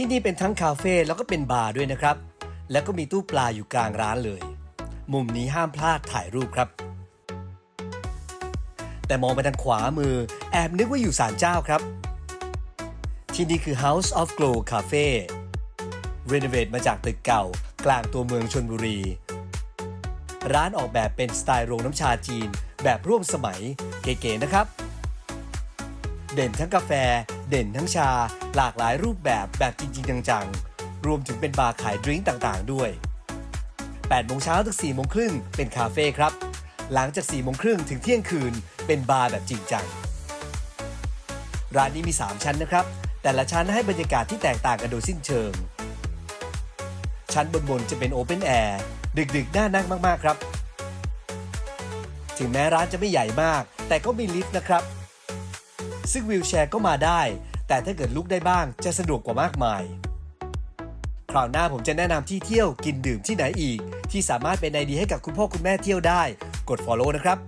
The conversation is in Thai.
ที่นี่เป็นทั้งคาเฟ่แล้วก็เป็นบาร์ด้วยนะครับ แล้วก็มีตู้ปลาอยู่กลางร้านเลย มุมนี้ห้ามพลาดถ่ายรูปครับ แต่มองไปทางขวามือแอบนึกว่าอยู่ศาลเจ้าครับ ที่นี่คือ House of Glow Cafe รีโนเวทมาจากตึกเก่ากลางตัวเมืองชนบุรี ร้านออกแบบเป็นสไตล์โรงน้ำชาจีน แบบร่วมสมัยเก๋ๆนะครับ เด่นทั้งกาแฟ เด่นทั้งชา หลากหลายรูปแบบแบบจริง ๆ จังๆ รวมถึงเป็นบาร์ขายดริงก์ต่างๆ ด้วย8โมงเช้าถึง4โมงครึ่งเป็นคาเฟ่ครับ หลังจาก4โมงครึ่งถึงเที่ยงคืนเป็นบาร์แบบจริงจัง ร้านนี้มี 3 ชั้นนะครับ แต่ละชั้นให้บรรยากาศที่แตกต่างกันโดยสิ้นเชิง ชั้นบนๆจะเป็นโอเพนแอร์ดึกๆน่านั่งมากๆครับ ถึงแม้ร้านจะไม่ใหญ่มาก แต่ก็มีลิฟต์นะครับ ซึ่งวีลแชร์ก็มาได้ แต่ถ้าเกิดลุกได้บ้างจะสะดวกกว่ามากมาย คราวหน้าผมจะแนะนำที่เที่ยวกินดื่มที่ไหนอีก ที่สามารถเป็นไอเดียให้กับคุณพ่อคุณแม่เที่ยวได้ กด follow นะครับ